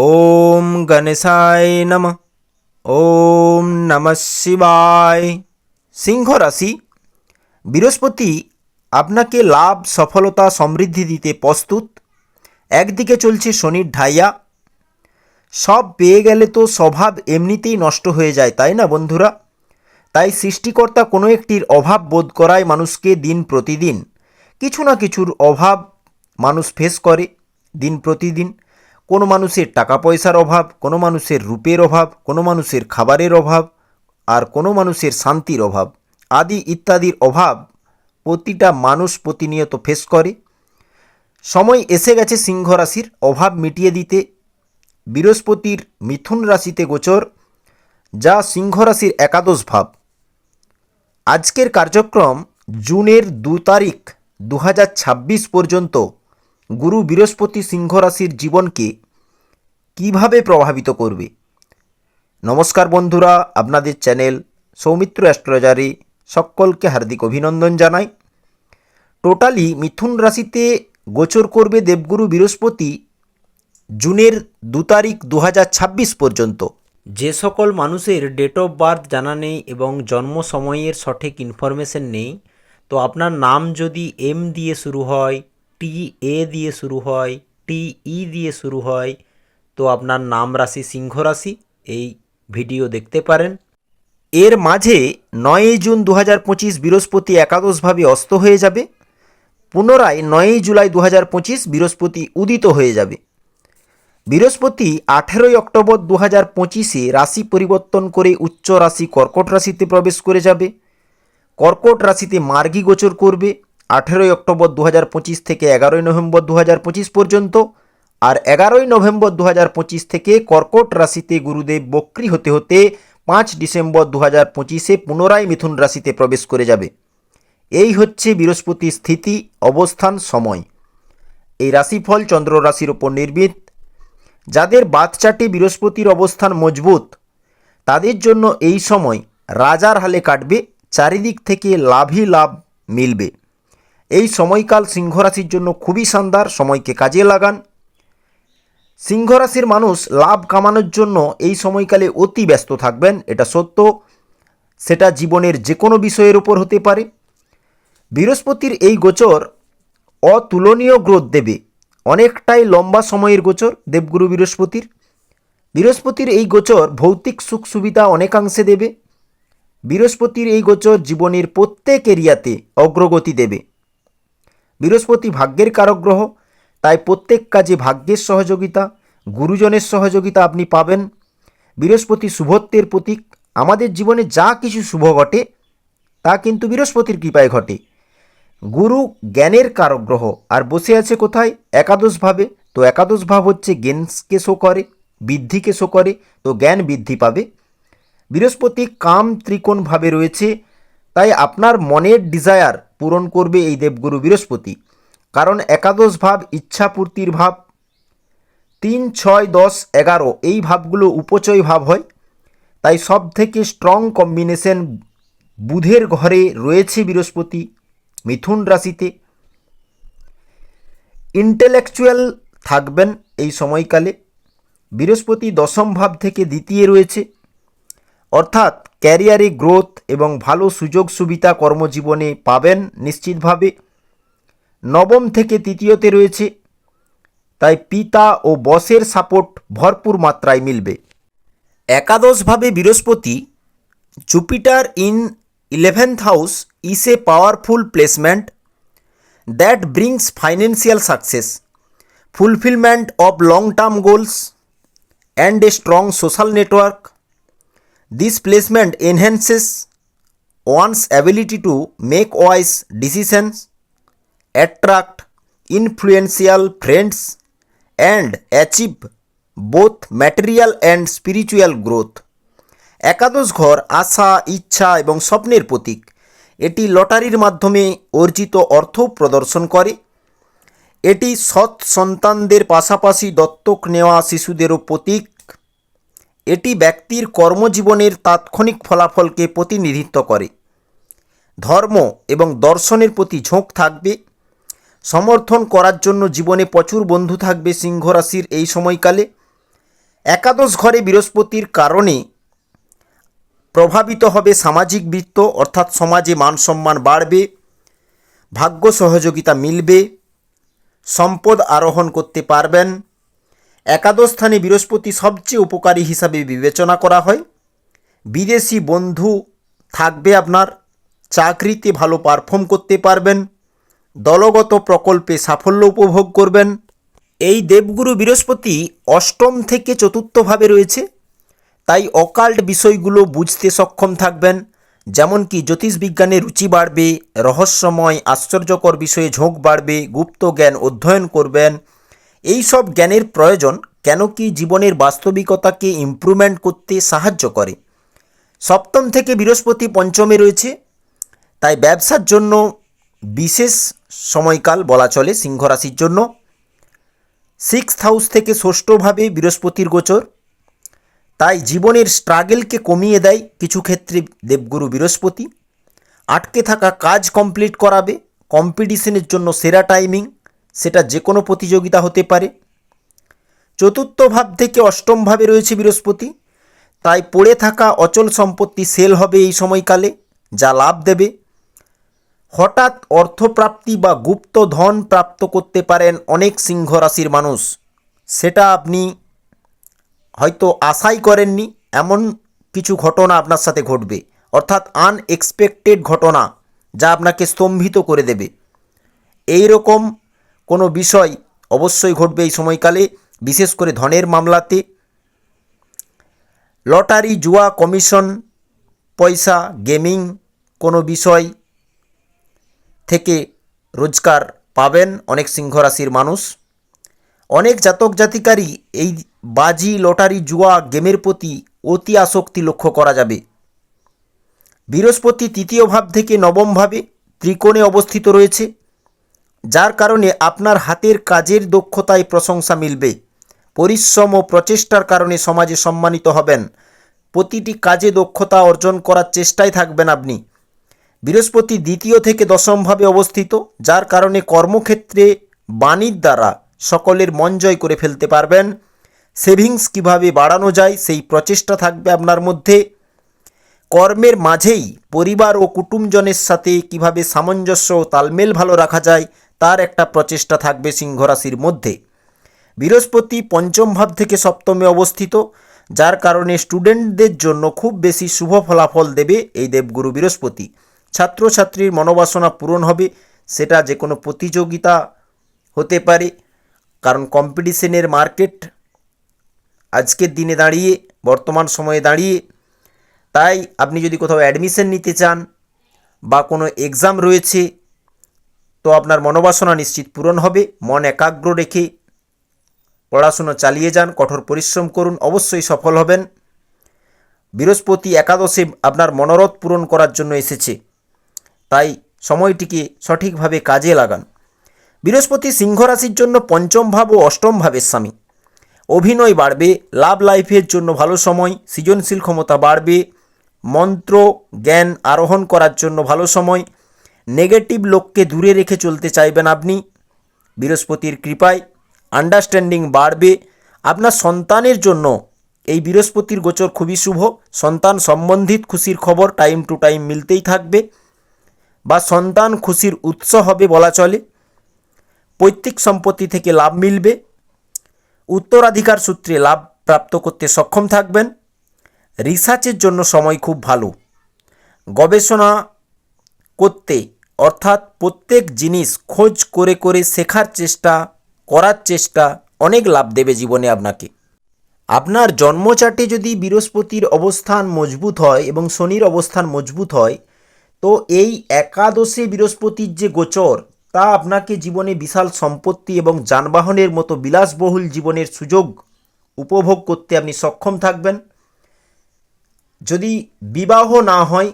ওম গণেশায় নম ওম নম শিবায় সিংহ রাশি বৃহস্পতি আপনাকে লাভ, সফলতা, সমৃদ্ধি দিতে প্রস্তুত। একদিকে চলছে শনির ঢাইয়া। সব পেয়ে গেলে তো স্বভাব এমনিতেই নষ্ট হয়ে যায়, তাই না বন্ধুরা? তাই সৃষ্টিকর্তা কোনো একটির অভাব বোধ করায় মানুষকে দিন প্রতিদিন কিছু না কিছুর অভাব মানুষ ফেস করে দিন প্রতিদিন। কোনো মানুষের টাকা পয়সার অভাব, কোনো মানুষের রূপের অভাব, কোনো মানুষের খাবারের অভাব, আর কোনো মানুষের শান্তির অভাব আদি ইত্যাদির অভাব প্রতিটা মানুষ প্রতিনিয়ত ফেস করে। সময় এসে গেছে সিংহ রাশির অভাব মিটিয়ে দিতে। বৃহস্পতির মিথুন রাশিতে গোচর, যা সিংহ রাশির একাদশ ভাব। আজকের কার্যক্রম জুনের দু তারিখ, দু হাজার ছাব্বিশ পর্যন্ত গুরু বৃহস্পতি সিংহ রাশির জীবনকে কীভাবে প্রভাবিত করবে? নমস্কার বন্ধুরা, আপনাদের চ্যানেল সৌমিত্র অ্যাস্ট্রোলজারে সকলকে হার্দিক অভিনন্দন জানাই। টোটালি মিথুন রাশিতে গোচর করবে দেবগুরু বৃহস্পতি জুনের দু তারিখ দু হাজার ছাব্বিশ পর্যন্ত। যে সকল মানুষের ডেট অফ বার্থ জানা নেই এবং জন্ম সময়ের সঠিক ইনফরমেশন নেই, তো আপনার নাম যদি এম দিয়ে শুরু হয় টি এ দিয়ে শুরু হয়, টি ই দিয়ে শুরু হয়। তো আপনার নাম রাশি সিংহ রাশি, এই ভিডিও দেখতে পারেন। এর মাঝে নয়ই জুন দু হাজার পঁচিশ বৃহস্পতি একাদশভাবে অস্ত হয়ে যাবে। পুনরায় নয়ই জুলাই দু হাজার পঁচিশ বৃহস্পতি উদিত হয়ে যাবে। বৃহস্পতি আঠেরোই অক্টোবর দু হাজার পঁচিশে রাশি পরিবর্তন করে উচ্চ রাশি কর্কট রাশিতে প্রবেশ করে যাবে। কর্কট রাশিতে মার্গী গোচর করবে। আঠেরোই অক্টোবর দু হাজার পঁচিশ থেকে এগারোই নভেম্বর দু হাজার পঁচিশ পর্যন্ত আর এগারোই নভেম্বর দু হাজার পঁচিশ থেকে কর্কট রাশিতে গুরুদেব বক্রি হতে হতে পাঁচ ডিসেম্বর দু হাজার পঁচিশে পুনরায় মিথুন রাশিতে প্রবেশ করে যাবে। এই হচ্ছে বৃহস্পতির স্থিতি, অবস্থান, সময়। এই রাশিফল চন্দ্র রাশির ওপর নির্মিত যাদের বাদচাটে বৃহস্পতির অবস্থান মজবুত, তাদের জন্য এই সময় রাজার হালে কাটবে, চারিদিক থেকে লাভই লাভ মিলবে। এই সময়কাল সিংহরাশির জন্য খুবই শানদার, সময়কে কাজে লাগান। সিংহরাশির মানুষ লাভ কামানোর জন্য এই সময়কালে অতি ব্যস্ত থাকবেন, এটা সত্য। সেটা জীবনের যে কোনো বিষয়ের উপর হতে পারে। বৃহস্পতির এই গোচর অতুলনীয় গ্রোথ দেবে। অনেকটাই লম্বা সময়ের গোচর, দেবগুরু বৃহস্পতির। বৃহস্পতির এই গোচর ভৌতিক সুখ সুবিধা অনেকাংশে দেবে। বৃহস্পতির এই গোচর জীবনের প্রত্যেক এরিয়াতে অগ্রগতি দেবে। বৃহস্পতি ভাগ্যের কারক গ্রহ তাই প্রত্যেক কাজে ভাগ্যের সহযোগিতা, গুরুজনের সহযোগিতা আপনি পাবেন। বৃহস্পতি শুভত্বের প্রতীক, আমাদের জীবনে যা কিছু শুভ ঘটে, তা কিন্তু বৃহস্পতির কৃপায় ঘটে। গুরু জ্ঞানের কারক গ্রহ আর বসে আছে কোথায়? একাদশভাবে তো একাদশ ভাব হচ্ছে জ্ঞানকে শো করে, বৃদ্ধিকে শো করে, তো জ্ঞান বৃদ্ধি পাবে। বৃহস্পতি কাম ত্রিকোণভাবে রয়েছে, তাই আপনার মনের ডিজায়ার পূরণ করবে এই দেবগুরু বৃহস্পতি। কারণ একাদশ ভাব, ইচ্ছাপূর্তির ভাব, তিন, ছয়, দশ, এগারো, এই ভাবগুলো উপচয় ভাব হয়। তাই সব থেকে স্ট্রং কম্বিনেশন বুধের ঘরে রয়েছে বৃহস্পতি, মিথুন রাশিতে। ইন্টেলেকচুয়াল থাকবেন এই সময়কালে। বৃহস্পতি দশম ভাব থেকে দ্বিতীয় রয়েছে। অর্থাৎ ক্যারিয়ারে গ্রোথ এবং ভালো সুযোগ সুবিধা কর্মজীবনে পাবেন নিশ্চিতভাবে। নবম থেকে তৃতীয়তে রয়েছে। তাই পিতা ও বসের সাপোর্ট ভরপুর মাত্রায় মিলবে। একাদশভাবে বৃহস্পতি, Jupiter in eleventh house is a powerful placement that brings financial success, fulfilment of long term goals, and a strong social network. This placement enhances one's ability to make wise decisions, attract influential friends, and achieve both material and spiritual growth. একাদশ ঘর আশা ইচ্ছা এবং স্বপ্নের প্রতীক এটি লটারির মাধ্যমে অর্জিত অর্থ প্রদর্শন করে এটি সৎ সন্তানদের পাশাপাশি দত্তক নেওয়া শিশুদেরও প্রতীক এটি ব্যক্তির কর্মজীবনের তাৎক্ষণিক ফলাফলকে প্রতিনিধিত্ব করে। ধর্ম এবং দর্শনের প্রতি ঝোঁক থাকবে। সমর্থন করার জন্য জীবনে প্রচুর বন্ধু থাকবে সিংহ রাশির এই সময়কালে। একাদশ ঘরে বৃহস্পতির কারণে প্রভাবিত হবে সামাজিক বৃত্ত, অর্থাৎ সমাজে মান সম্মান বাড়বে, ভাগ্য সহযোগিতা মিলবে, সম্পদ আরোহণ করতে পারবেন একাদশ স্থানে বৃহস্পতি সবচেয়ে উপকারী হিসাবে বিবেচনা করা হয়। বিদেশি বন্ধু থাকবে আপনার, চাকরিতে ভালো পারফর্ম করতে পারবেন, দলগত প্রকল্পে সাফল্য উপভোগ করবেন। এই দেবগুরু বৃহস্পতি অষ্টম থেকে চতুর্থভাবে রয়েছে, তাই অকাল্ট বিষয়গুলো বুঝতে সক্ষম থাকবেন যেমন কি জ্যোতিষবিজ্ঞানে রুচি বাড়বে, রহস্যময়, আশ্চর্যকর বিষয়ে ঝোঁক বাড়বে, গুপ্ত জ্ঞান অধ্যয়ন করবেন এই সব জ্ঞানের প্রয়োজন কেন কি জীবনের বাস্তবিকতাকে ইমপ্রুভমেন্ট করতে সাহায্য করে? সপ্তম থেকে বৃহস্পতি পঞ্চমে রয়েছে। তাই ব্যবসার জন্য বিশেষ সময়কাল বলা চলে সিংহ রাশির জন্য। সিক্স হাউস থেকে ষষ্ঠভাবে বৃহস্পতির গোচর। তাই জীবনের স্ট্রাগেলকে কমিয়ে দেয় কিছু ক্ষেত্রে দেবগুরু বৃহস্পতি। আটকে থাকা কাজ কমপ্লিট করাবে। কম্পিটিশনের জন্য সেরা টাইমিং সেটা যে কোনো প্রতিযোগিতা হতে পারে। চতুর্থ ভাব থেকে অষ্টম ভাবে রয়েছে বৃহস্পতি। তাই পড়ে থাকা অচল সম্পত্তি সেল হবে এই সময়কালে, যা লাভ দেবে। হঠাৎ অর্থপ্রাপ্তি বা গুপ্ত ধন প্রাপ্ত করতে পারেন অনেক সিংহ রাশির মানুষ। সেটা আপনি হয়তো আশাই করেননি, এমন কিছু ঘটনা আপনার সাথে ঘটবে। অর্থাৎ আনএক্সপেক্টেড ঘটনা, যা আপনাকে স্তম্ভিত করে দেবে। এই রকম কোনো বিষয় অবশ্যই ঘটবে এই সময়কালে, বিশেষ করে ধনের মামলাতে। লটারি, জুয়া, কমিশন, পয়সা, গেমিং কোনো বিষয় থেকে রোজগার পাবেন অনেক সিংহ রাশির মানুষ। অনেক জাতক জাতিকারই এই বাজি, লটারি, জুয়া, গেমের প্রতি অতি আসক্তি লক্ষ্য করা যাবে। বৃহস্পতি তৃতীয় ভাব থেকে নবম ভাবে ত্রিকোণে অবস্থিত রয়েছে। যার কারণে আপনার হাতের কাজের দক্ষতায় প্রশংসা মিলবে। পরিশ্রম ও প্রচেষ্টার কারণে সমাজে সম্মানিত হবেন। প্রতিটি কাজে দক্ষতা অর্জন করার চেষ্টায় থাকবেন আপনি। বৃহস্পতি দ্বিতীয় থেকে দশমভাবে অবস্থিত, যার কারণে কর্মক্ষেত্রে বাণীর দ্বারা সকলের মন জয় করে ফেলতে পারবেন। সেভিংস কীভাবে বাড়ানো যায়, সেই প্রচেষ্টা থাকবে আপনার মধ্যে। কর্মের মাঝেই পরিবার ও কুটুমজনের সাথে কীভাবে সামঞ্জস্য ও তালমেল ভালো রাখা যায়, তার একটা প্রচেষ্টা থাকবে সিংহ রাশির মধ্যে। বৃহস্পতি পঞ্চম ভাব থেকে সপ্তমে অবস্থিত, যার কারণে স্টুডেন্টদের জন্য খুব বেশি শুভ ফলাফল দেবে এই দেবগুরু বৃহস্পতি। ছাত্রছাত্রীর মনোবাসনা পূরণ হবে, সেটা যে কোনো প্রতিযোগিতা হতে পারে, কারণ কম্পিটিশনের মার্কেট আজকের দিনে দাঁড়িয়ে, বর্তমান সময়ে দাঁড়িয়ে তাই আপনি যদি কোথাও অ্যাডমিশন নিতে চান বা কোনো এক্সাম রয়েছে, তো আপনার মনোবাসনা নিশ্চিত পূরণ হবে। মন একাগ্র রেখে পড়াশুনো চালিয়ে যান, কঠোর পরিশ্রম করুন, অবশ্যই সফল হবেন। বৃহস্পতি একাদশে আপনার মনোরথ পূরণ করার জন্য এসেছে। তাই সময়টিকে সঠিকভাবে কাজে লাগান। বৃহস্পতি সিংহ রাশির জন্য পঞ্চম ভাব ও অষ্টম ভাবের স্বামী। অভিনয় বাড়বে, লাভ লাইফের জন্য ভালো সময়, সৃজনশীল ক্ষমতা বাড়বে। মন্ত্র, জ্ঞান আরোহণ করার জন্য ভালো সময়। নেগেটিভ লোককে দূরে রেখে চলতে চাইবেন আপনি। বৃহস্পতির কৃপায় আন্ডারস্ট্যান্ডিং বাড়বে। আপনার সন্তানের জন্য এই বৃহস্পতির গোচর খুবই শুভ। সন্তান সম্বন্ধিত খুশির খবর টাইম টু টাইম মিলতেই থাকবে। বা সন্তান খুশির উৎস হবে বলা চলে। পৈতৃক সম্পত্তি থেকে লাভ মিলবে। উত্তরাধিকার সূত্রে লাভ প্রাপ্ত করতে সক্ষম থাকবেন। রিসার্চের জন্য সময় খুব ভালো। গবেষণা করতে, অর্থাৎ প্রত্যেক জিনিস খোঁজ করে করে শেখার চেষ্টা, করার চেষ্টা অনেক লাভ দেবে জীবনে আপনাকে। আপনার জন্মচাটে যদি বৃহস্পতির অবস্থান মজবুত হয় এবং শনির অবস্থান মজবুত হয়, তো এই একাদশে বৃহস্পতির যে গোচর, তা আপনাকে জীবনে বিশাল সম্পত্তি এবং যানবাহনের মতো বিলাসবহুল জীবনের সুযোগ উপভোগ করতে আপনি সক্ষম থাকবেন। যদি বিবাহ না হয়,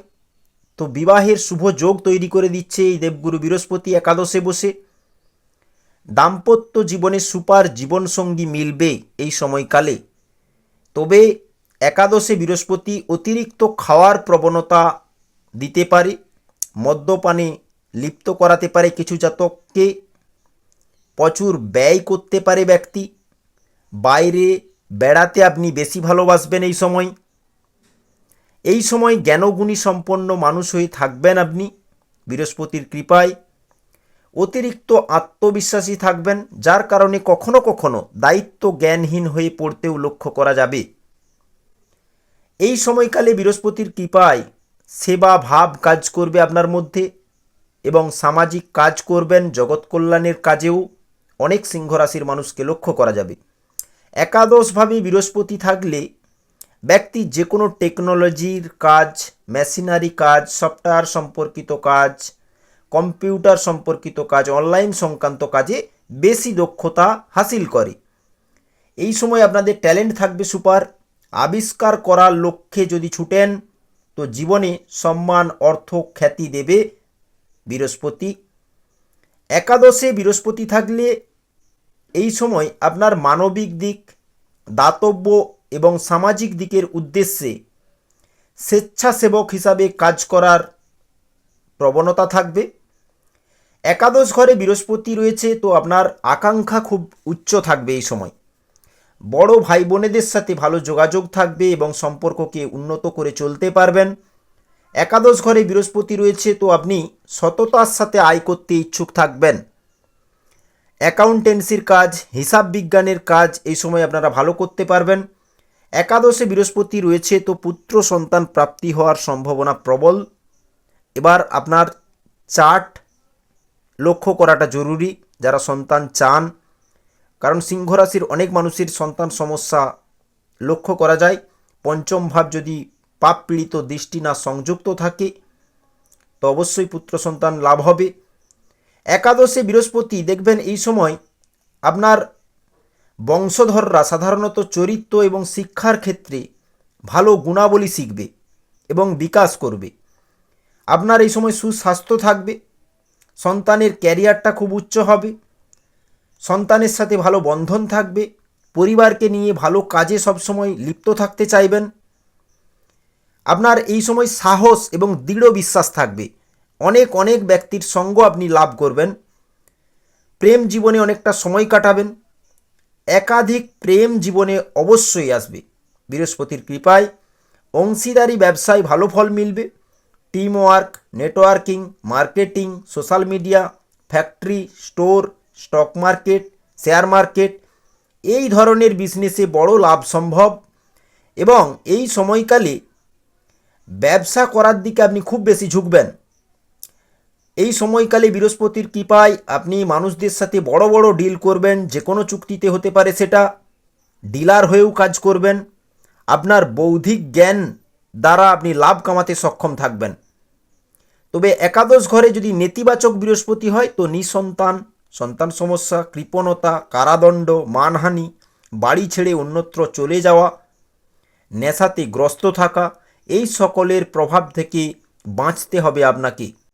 তো বিবাহের শুভ যোগ তৈরি করে দিচ্ছে এই দেবগুরু বৃহস্পতি একাদশে বসে। দাম্পত্য জীবনে সুপার জীবনসঙ্গী মিলবে এই সময়কালে। তবে একাদশে বৃহস্পতি অতিরিক্ত খাওয়ার প্রবণতা দিতে পারে, মদ্যপানে লিপ্ত করাতে পারে কিছু জাতককে, প্রচুর ব্যয় করতে পারে ব্যক্তি। বাইরে বেড়াতে আপনি বেশি ভালোবাসবেন এই সময়। এই সময় জ্ঞানগুণী সম্পন্ন মানুষ হয়ে থাকবেন আপনি। বৃহস্পতির কৃপায় অতিরিক্ত আত্মবিশ্বাসী থাকবেন, যার কারণে কখনো কখনো দায়িত্ব জ্ঞানহীন হয়ে পড়তেও লক্ষ্য করা যাবে। এই সময়কালে বৃহস্পতির কৃপায় সেবা ভাব কাজ করবে আপনার মধ্যে এবং সামাজিক কাজ করবেন, জগৎ কল্যাণের কাজেও অনেক সিংহ রাশির মানুষকে লক্ষ্য করা যাবে। একাদশভাবে বৃহস্পতি থাকলে ব্যক্তি যে কোনো টেকনোলজির কাজ, মেশিনারি কাজ, সফটওয়্যার সম্পর্কিত কাজ, কম্পিউটার সম্পর্কিত কাজ, অনলাইন সংক্রান্ত কাজে বেশি দক্ষতা হাসিল করে। এই সময় আপনাদের ট্যালেন্ট থাকবে সুপার। আবিষ্কার করার লক্ষ্যে যদি ছুটেন, তো জীবনে সম্মান, অর্থ, খ্যাতি দেবে বৃহস্পতি। একাদশে বৃহস্পতি থাকলে এই সময় আপনার মানবিক দিক, দাতব্য এবং সামাজিক দিকের উদ্দেশ্যে স্বেচ্ছাসেবক হিসাবে কাজ করার প্রবণতা থাকবে। একাদশ ঘরে বৃহস্পতি রয়েছে, তো আপনার আকাঙ্ক্ষা খুব উচ্চ থাকবে এই সময়। বড় ভাই বোনেদের সাথে ভালো যোগাযোগ থাকবে এবং সম্পর্ককে উন্নত করে চলতে পারবেন। একাদশ ঘরে বৃহস্পতি রয়েছে, তো আপনি সততার সাথে আয় করতে ইচ্ছুক থাকবেন। অ্যাকাউন্টেন্সির কাজ, হিসাব বিজ্ঞানের কাজ এই সময় আপনারা ভালো করতে পারবেন। একাদশে বৃহস্পতি রয়েছে, তো পুত্র সন্তান প্রাপ্তি হওয়ার সম্ভাবনা প্রবল। এবার আপনার চার্ট লক্ষ্য করাটা জরুরি, যারা সন্তান চান। কারণ সিংহ রাশির অনেক মানুষের সন্তান সমস্যা লক্ষ্য করা যায়। পঞ্চম ভাব যদি পাপ পীড়িত দৃষ্টি না সংযুক্ত থাকে, তো অবশ্যই পুত্র সন্তান লাভ হবে। একাদশে বৃহস্পতি দেখবেন এই সময় আপনার বংশধররা সাধারণত চরিত্র এবং শিক্ষার ক্ষেত্রে ভালো গুণাবলী শিখবে এবং বিকাশ করবে। আপনার এই সময় সুস্বাস্থ্য থাকবে, সন্তানের ক্যারিয়ারটা খুব উচ্চ হবে, সন্তানের সাথে ভালো বন্ধন থাকবে, পরিবারকে নিয়ে ভালো কাজে সবসময় লিপ্ত থাকতে চাইবেন। আপনার এই সময় সাহস এবং দৃঢ় বিশ্বাস থাকবে। অনেক অনেক ব্যক্তির সঙ্গ আপনি লাভ করবেন। প্রেম জীবনে অনেকটা সময় কাটাবেন। একাধিক প্রেম জীবনে অবশ্যই আসবে। বৃহস্পতির কৃপায় অংশীদারি ব্যবসায় ভালো ফল মিলবে। Team work networking, marketing, social media, factory, store, stock market, share market এই ধরনের বিজনেসে বড় লাভ সম্ভব এবং এই সময়কালে ব্যবসা করার দিকে আপনি খুব বেশি ঝুঁকবেন। এই সময়কালে বৃহস্পতির কৃপায় আপনি মানুষদের সাথে বড় বড় ডিল করবেন, যে কোনো চুক্তিতে হতে পারে সেটা। ডিলার হয়েও কাজ করবেন। আপনার বৌদ্ধিক জ্ঞান দ্বারা আপনি লাভ কামাতে সক্ষম থাকবেন। তবে একাদশ ঘরে যদি নেতিবাচক বৃহস্পতি হয়, তো নিঃসন্তান, সন্তান সমস্যা, কৃপণতা, কারাদণ্ড, মানহানি, বাড়ি ছেড়ে অন্যত্র চলে যাওয়া, নেশাতে গ্রস্ত থাকা, এই সকলের প্রভাব থেকে বাঁচতে হবে আপনাকে।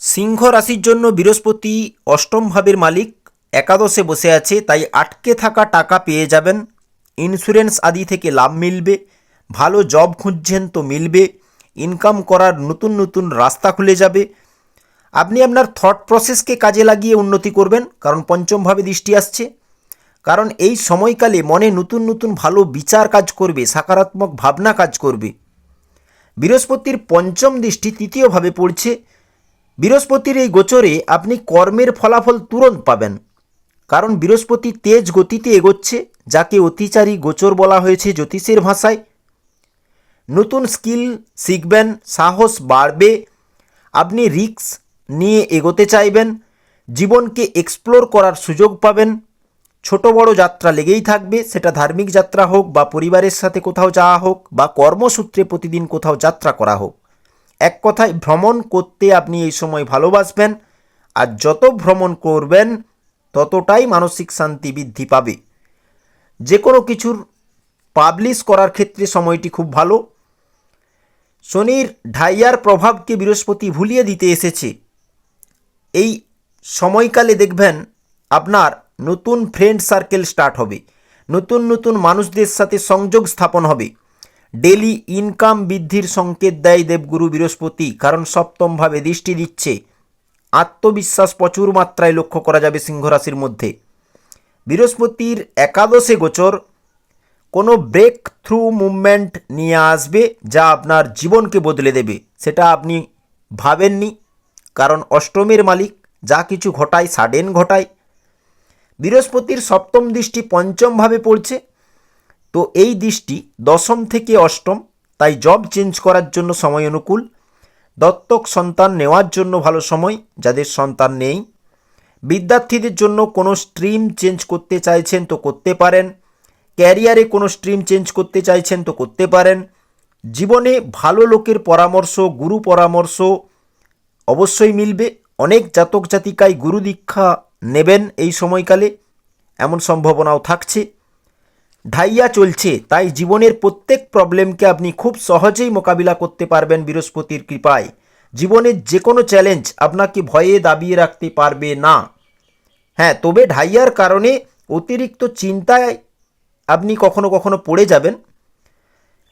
সিংহ রাশির জন্য বৃহস্পতি অষ্টম ভাবের মালিক, একাদশে বসে আছে, তাই আটকে থাকা টাকা পেয়ে যাবেন। ইন্স্যুরেন্স আদি থেকে লাভ মিলবে, ভালো জব খুঁজছেন তো মিলবে ইনকাম করার নতুন নতুন রাস্তা খুলে যাবে। আপনি আপনার থট প্রসেসকে কাজে লাগিয়ে উন্নতি করবেন, কারণ পঞ্চমভাবে দৃষ্টি আসছে। কারণ এই সময়কালে মনে নতুন নতুন ভালো বিচার কাজ করবে, সকারাত্মক ভাবনা কাজ করবে। বৃহস্পতির পঞ্চম দৃষ্টি তৃতীয়ভাবে পড়ছে বৃহস্পতির এই গোচরে আপনি কর্মের ফলাফল তুরন্ত পাবেন। কারণ বৃহস্পতি তেজ গতিতে এগোচ্ছে, যাকে অতিচারী গোচর বলা হয়েছে জ্যোতিষের ভাষায়। নতুন স্কিল শিখবেন, সাহস বাড়বে, আপনি রিস্ক নিয়ে এগোতে চাইবেন, জীবনকে এক্সপ্লোর করার সুযোগ পাবেন। ছোট বড় যাত্রা লেগেই থাকবে, সেটা ধার্মিক যাত্রা হোক বা পরিবারের সাথে কোথাও যাওয়া হোক বা কর্মসূত্রে প্রতিদিন কোথাও যাত্রা করা হোক। এক কথায় ভ্রমণ করতে আপনি এই সময় ভালোবাসবেন। আর যত ভ্রমণ করবেন, ততটাই মানসিক শান্তি বৃদ্ধি পাবে। যে কোনো কিছুর পাবলিশ করার ক্ষেত্রে সময়টি খুব ভালো। শনির ঢাইয়ার প্রভাবকে বৃহস্পতি ভুলিয়ে দিতে এসেছে। এই সময়কালে দেখবেন আপনার নতুন ফ্রেন্ড সার্কেল স্টার্ট হবে। নতুন নতুন মানুষদের সাথে সংযোগ স্থাপন হবে। ডেলি ইনকাম বৃদ্ধির সংকেত দেয় দেবগুরু বৃহস্পতি, কারণ সপ্তমভাবে দৃষ্টি দিচ্ছে। আত্মবিশ্বাস প্রচুর মাত্রায় লক্ষ্য করা যাবে সিংহ রাশির মধ্যে। বৃহস্পতির একাদশে গোচর, কোনো ব্রেক থ্রু মুভমেন্ট নিয়ে আসবে যা আপনার জীবনকে বদলে দেবে। সেটা আপনি ভাবেননি, কারণ অষ্টমের মালিক, যা কিছু ঘটায় সাডেন ঘটায়। বৃহস্পতির সপ্তম দৃষ্টি পঞ্চমভাবে পড়ছে তো এই দৃষ্টি দশম থেকে অষ্টম, তাই জব চেঞ্জ করার জন্য সময় অনুকূল। দত্তক সন্তান নেওয়ার জন্য ভালো সময়, যাদের সন্তান নেই। বিদ্যার্থীদের জন্য কোনো স্ট্রিম চেঞ্জ করতে চাইছেন তো করতে পারেন। ক্যারিয়ারে কোনো স্ট্রিম চেঞ্জ করতে চাইছেন তো করতে পারেন। জীবনে ভালো লোকের পরামর্শ, গুরু পরামর্শ অবশ্যই মিলবে। অনেক জাতক জাতিকায় গুরু দীক্ষা নেবেন এই সময়কালে। এমন সম্ভাবনাও থাকছে। ঢাইয়া চলছে, তাই জীবনের প্রত্যেক প্রবলেমকে আপনি খুব সহজেই মোকাবিলা করতে পারবেন বৃহস্পতির কৃপায়। জীবনের যে কোনো চ্যালেঞ্জ আপনাকে ভয়ে দাবিয়ে রাখতে পারবে না। হ্যাঁ তবে ঢাইয়ার কারণে অতিরিক্ত চিন্তায় আপনি কখনো কখনো পড়ে যাবেন।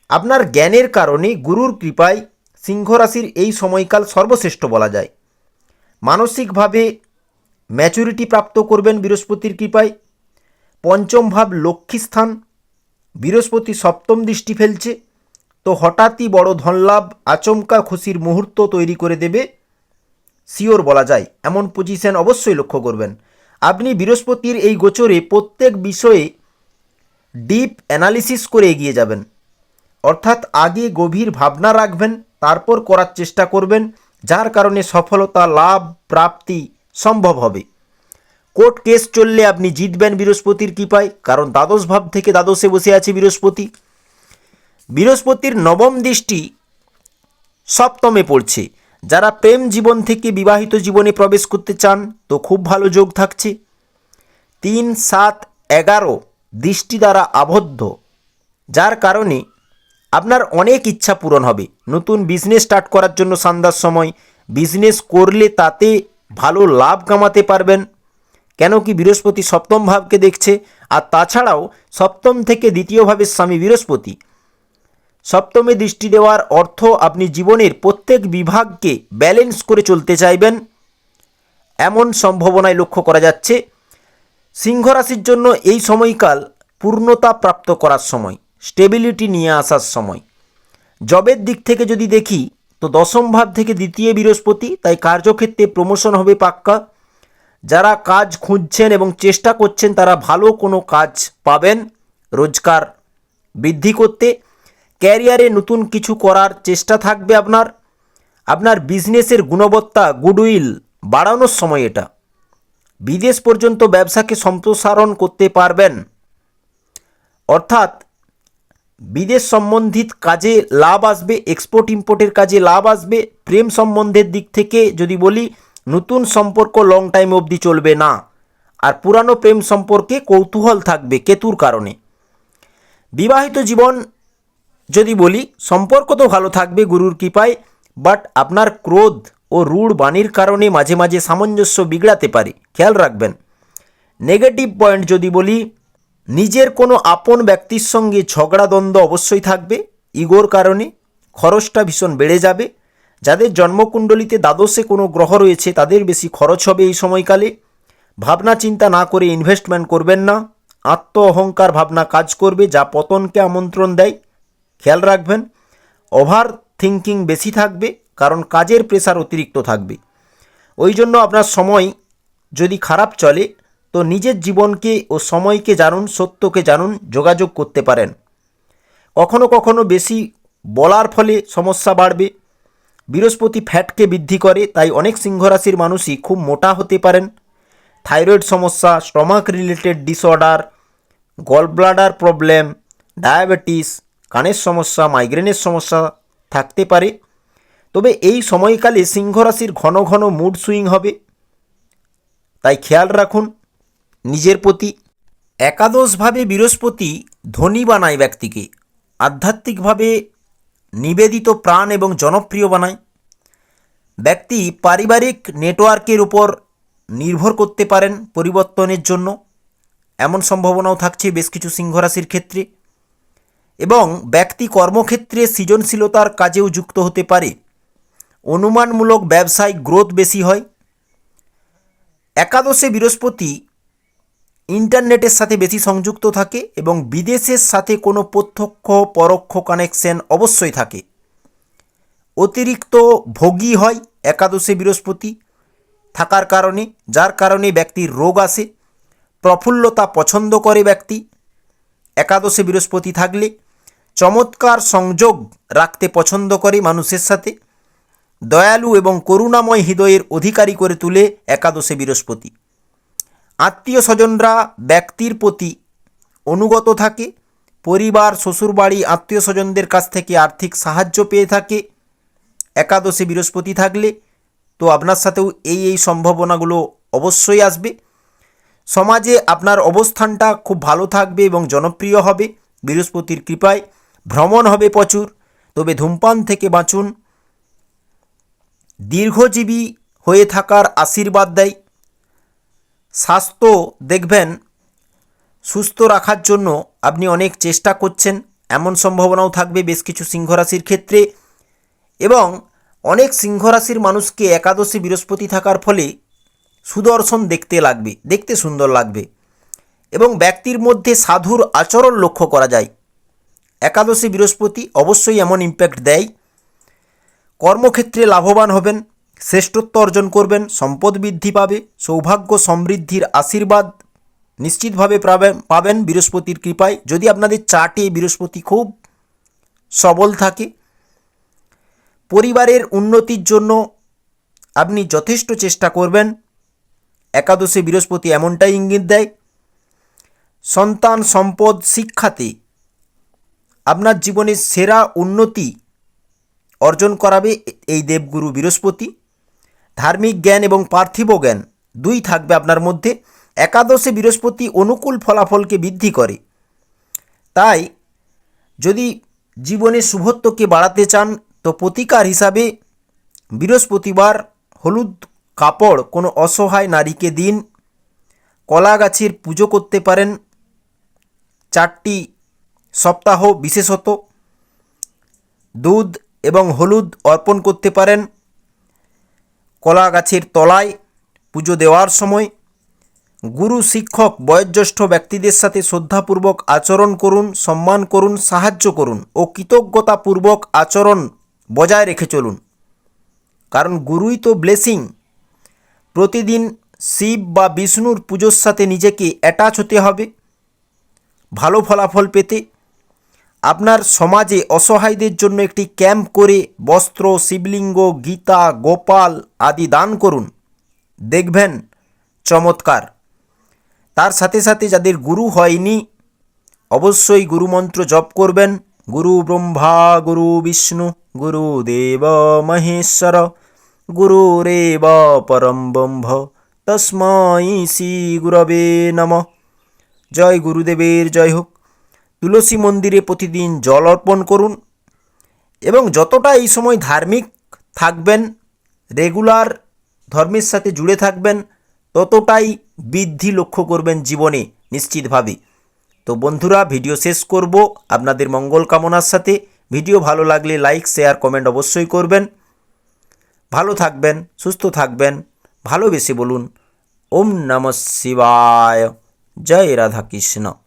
আপনার জ্ঞানের কারণে গুরুর কৃপায় সিংহ রাশির এই সময়কাল সর্বশ্রেষ্ঠ বলা যায়। মানসিকভাবে ম্যাচুরিটি প্রাপ্ত করবেন বৃহস্পতির কৃপায়। পঞ্চম ভাব লক্ষ্মী স্থান বৃহস্পতি সপ্তম দৃষ্টি ফেলছে। তো হঠাৎই বড় ধনলাভ আচমকা খুশির মুহূর্ত তৈরি করে দেবে। শিওর বলা যায়, এমন পজিশন অবশ্যই লক্ষ্য করবেন। আপনি বৃহস্পতির এই গোচরে প্রত্যেক বিষয়ে ডিপ অ্যানালিসিস করে এগিয়ে যাবেন। অর্থাৎ আগে গভীর ভাবনা রাখবেন, তারপর করার চেষ্টা করবেন, যার কারণে সফলতা, লাভ, প্রাপ্তি সম্ভব হবে। কোর্ট কেস চললে আপনি জিতবেন বৃহস্পতির কৃপায়, কারণ দ্বাদশ ভাব থেকে দ্বাদশে বসে আছে বৃহস্পতি। বৃহস্পতির নবম দৃষ্টি সপ্তমে পড়ছে। যারা প্রেম জীবন থেকে বিবাহিত জীবনে প্রবেশ করতে চান, তো খুব ভালো যোগ থাকছে। তিন, সাত, এগারো দৃষ্টি দ্বারা আবদ্ধ, যার কারণে আপনার অনেক ইচ্ছা পূরণ হবে। নতুন বিজনেস স্টার্ট করার জন্য সান্দার সময় বিজনেস করলে তাতে ভালো লাভ কামাতে পারবেন। কেন কি বৃহস্পতি সপ্তম ভাবকে দেখছে? আর তাছাড়াও সপ্তম থেকে দ্বিতীয় ভাবের স্বামী বৃহস্পতি। সপ্তমে দৃষ্টি দেওয়ার অর্থ আপনি জীবনের প্রত্যেক বিভাগকে ব্যালেন্স করে চলতে চাইবেন। এমন সম্ভাবনায় লক্ষ্য করা যাচ্ছে সিংহ রাশির জন্য এই সময়কাল পূর্ণতা প্রাপ্ত করার সময় স্টেবিলিটি নিয়ে আসার সময়। জবের দিক থেকে যদি দেখি, তো দশম ভাব থেকে দ্বিতীয় বৃহস্পতি, তাই কার্যক্ষেত্রে প্রমোশন হবে পাক্কা। যারা কাজ খুঁজছেন এবং চেষ্টা করছেন তারা ভালো কোনো কাজ পাবেন। রোজগার বৃদ্ধি করতে। ক্যারিয়ারে নতুন কিছু করার চেষ্টা থাকবে আপনার। আপনার বিজনেসের গুণবত্তা গুডউইল বাড়ানোর সময় এটা। বিদেশ পর্যন্ত ব্যবসাকে সম্প্রসারণ করতে পারবেন। অর্থাৎ বিদেশ সম্বন্ধিত কাজে লাভ আসবে এক্সপোর্ট ইম্পোর্টের কাজে লাভ আসবে। প্রেম সম্বন্ধের দিক থেকে যদি বলি নতুন সম্পর্ক লং টাইম অবধি চলবে না। আর পুরানো প্রেম সম্পর্কে কৌতূহল থাকবে কেতুর কারণে। বিবাহিত জীবন যদি বলি, সম্পর্ক তো ভালো থাকবে গুরুর কৃপায় বাট আপনার ক্রোধ ও রূঢ় বাণীর কারণে মাঝে মাঝে সামঞ্জস্য বিগড়াতে পারে। খেয়াল রাখবেন। নেগেটিভ পয়েন্ট যদি বলি, নিজের কোনো আপন ব্যক্তির সঙ্গে ঝগড়া দ্বন্দ্ব অবশ্যই থাকবে। ইগোর কারণে খরচটা ভীষণ বেড়ে যাবে। যাদের জন্মকুণ্ডলিতে দ্বাদশে কোনো গ্রহ রয়েছে, তাদের বেশি খরচ হবে এই সময়কালে। ভাবনা চিন্তা না করে ইনভেস্টমেন্ট করবেন না। আত্ম অহংকার ভাবনা কাজ করবে, যা পতনকে আমন্ত্রণ দেয়। খেয়াল রাখবেন ওভার থিঙ্কিং বেশি থাকবে, কারণ কাজের প্রেশার অতিরিক্ত থাকবে। ওই জন্য আপনার সময় যদি খারাপ চলে, তো নিজের জীবনকে ও সময়কে জানুন, সত্যকে জানুন, যোগাযোগ করতে পারেন। কখনো কখনো বেশি বলার ফলে সমস্যা বাড়বে। বৃহস্পতি ফ্যাটকে বৃদ্ধি করে, তাই অনেক সিংহ রাশির মানুষই খুব মোটা হতে পারেন। থাইরয়েড সমস্যা, stomach related disorder gall bladder problem, diabetes, কানের সমস্যা, মাইগ্রেনের সমস্যা থাকতে পারে। তবে এই সময়কালে সিংহরাশির ঘন ঘন মুড সুইং হবে। তাই খেয়াল রাখুন, নিজের প্রতি একাদশভাবে বৃহস্পতি ধনী বানায় ব্যক্তিকে আধ্যাত্মিকভাবে নিবেদিত প্রাণ এবং জনপ্রিয় বানায়। ব্যক্তি পারিবারিক নেটওয়ার্কের উপর নির্ভর করতে পারেন পরিবর্তনের জন্য। এমন সম্ভাবনাও থাকছে বেশ কিছু সিংহ রাশির ক্ষেত্রে। এবং ব্যক্তি কর্মক্ষেত্রে সৃজনশীলতার কাজেও যুক্ত হতে পারে। অনুমানমূলক ব্যবসায় গ্রোথ বেশি হয়। একাদশে বৃহস্পতি ইন্টারনেটের সাথে বেশি সংযুক্ত থাকে এবং বিদেশের সাথে কোনো প্রত্যক্ষ পরোক্ষ কানেকশন অবশ্যই থাকে। অতিরিক্ত ভোগী হয় একাদশে বৃহস্পতি, থাকার কারণে, যার কারণে ব্যক্তির রোগ আসে, প্রফুল্লতা পছন্দ করে ব্যক্তি, একাদশে বৃহস্পতি থাকলে চমৎকার সংযোগ রাখতে পছন্দ করে মানুষের সাথে, দয়ালু এবং করুণাময় হৃদয়ের অধিকারী করে তুলে একাদশে বৃহস্পতি। আত্মীয় স্বজনরা ব্যক্তির প্রতি অনুগত থাকে, পরিবার, শ্বশুরবাড়ি, আত্মীয় স্বজনদের কাছ থেকে আর্থিক সাহায্য পেয়ে থাকে, একাদশে, বৃহস্পতি থাকলে তো আপনার সাথেও এই এই সম্ভাবনাগুলো অবশ্যই আসবে। সমাজে আপনার অবস্থানটা খুব ভালো থাকবে এবং জনপ্রিয় হবে, বৃহস্পতির কৃপায় ভ্রমণ হবে প্রচুর। তবে ধূমপান থেকে বাঁচুন, দীর্ঘজীবী হয়ে থাকার আশীর্বাদ দেয়। স্বাস্থ্য দেখবেন, সুস্থ রাখার জন্য আপনি অনেক চেষ্টা করছেন, এমন সম্ভাবনাও থাকবে বেশ কিছু সিংহ রাশির ক্ষেত্রে। এবং অনেক সিংহ রাশির মানুষকে একাদশী বৃহস্পতি থাকার ফলে সুদর্শন দেখতে লাগবে, দেখতে সুন্দর লাগবে। এবং ব্যক্তির মধ্যে সাধুর আচরণ লক্ষ্য করা যায়। একাদশী বৃহস্পতি অবশ্যই এমন ইম্প্যাক্ট দেয়। কর্মক্ষেত্রে লাভবান হবেন শ্রেষ্ঠত্ব অর্জন করবেন, সম্পদ বৃদ্ধি পাবে, সৌভাগ্য সমৃদ্ধির আশীর্বাদ নিশ্চিতভাবে পাবেন বৃহস্পতির কৃপায়। যদি আপনাদের চার্টে বৃহস্পতি খুব সবল থাকে, পরিবারের উন্নতির জন্য আপনি যথেষ্ট চেষ্টা করবেন। একাদশে বৃহস্পতি এমনটাই ইঙ্গিত দেয়, সন্তান, সম্পদ, শিক্ষাতে আপনার জীবনের সেরা উন্নতি অর্জন করাবে এই দেবগুরু বৃহস্পতি। ধার্মিক জ্ঞান এবং পার্থিব জ্ঞান দুই থাকবে আপনার মধ্যে। একাদশে বৃহস্পতি অনুকূল ফলাফলকে বৃদ্ধি করে। তাই যদি জীবনে শুভত্বকে বাড়াতে চান, তো প্রতিকার হিসাবে বৃহস্পতিবার হলুদ কাপড় কোনো অসহায় নারীকে দিন। কলা গাছের পুজো করতে পারেন। চারটি সপ্তাহ বিশেষত দুধ এবং হলুদ অর্পণ করতে পারেন। কলা গাছের তলায় পুজো দেওয়ার সময় গুরু শিক্ষক বয়োজ্যেষ্ঠ ব্যক্তিদের সাথে শ্রদ্ধাপূর্বক আচরণ করুন, সম্মান করুন, সাহায্য করুন ও কৃতজ্ঞতাপূর্বক আচরণ বজায় রেখে চলুন। কারণ গুরুই তো ব্লেসিং প্রতিদিন শিব বা বিষ্ণুর পুজোর সাথে নিজেকে অ্যাটাচ হতে হবে, ভালো ফলাফল পেতে আপনার সমাজে অসহায়দের জন্য একটি ক্যাম্প করে বস্ত্র, শিবলিঙ্গ, গীতা, গোপাল আদি দান করুন। দেখবেন, চমৎকার। তার সাথে সাথে যাদের গুরু হয়নি, অবশ্যই গুরুমন্ত্র জপ করবেন। গুরু ব্রহ্মা, গুরু বিষ্ণু, গুরু দেব মহেশ্বর গুরুরেব পরম ব্রহ্ম। তস্মৈ শ্রী গুরবে নম। জয় গুরুদেবের, জয় হোক। তুলসী মন্দিরে প্রতিদিন জল অর্পণ করুন এবং যতটা এই সময় ধার্মিক থাকবেন রেগুলার ধর্মের সাথে জুড়ে থাকবেন, ততটাই বৃদ্ধি লক্ষ্য করবেন জীবনে, নিশ্চিতভাবে। তো বন্ধুরা, ভিডিও শেষ করব। আপনাদের মঙ্গল কামনার সাথে। ভিডিও ভালো লাগলে লাইক শেয়ার কমেন্ট অবশ্যই করবেন। ভালো থাকবেন, সুস্থ থাকবেন, ভালোবেসে বলুন, ওম নম শিবায়। জয় রাধাকৃষ্ণ।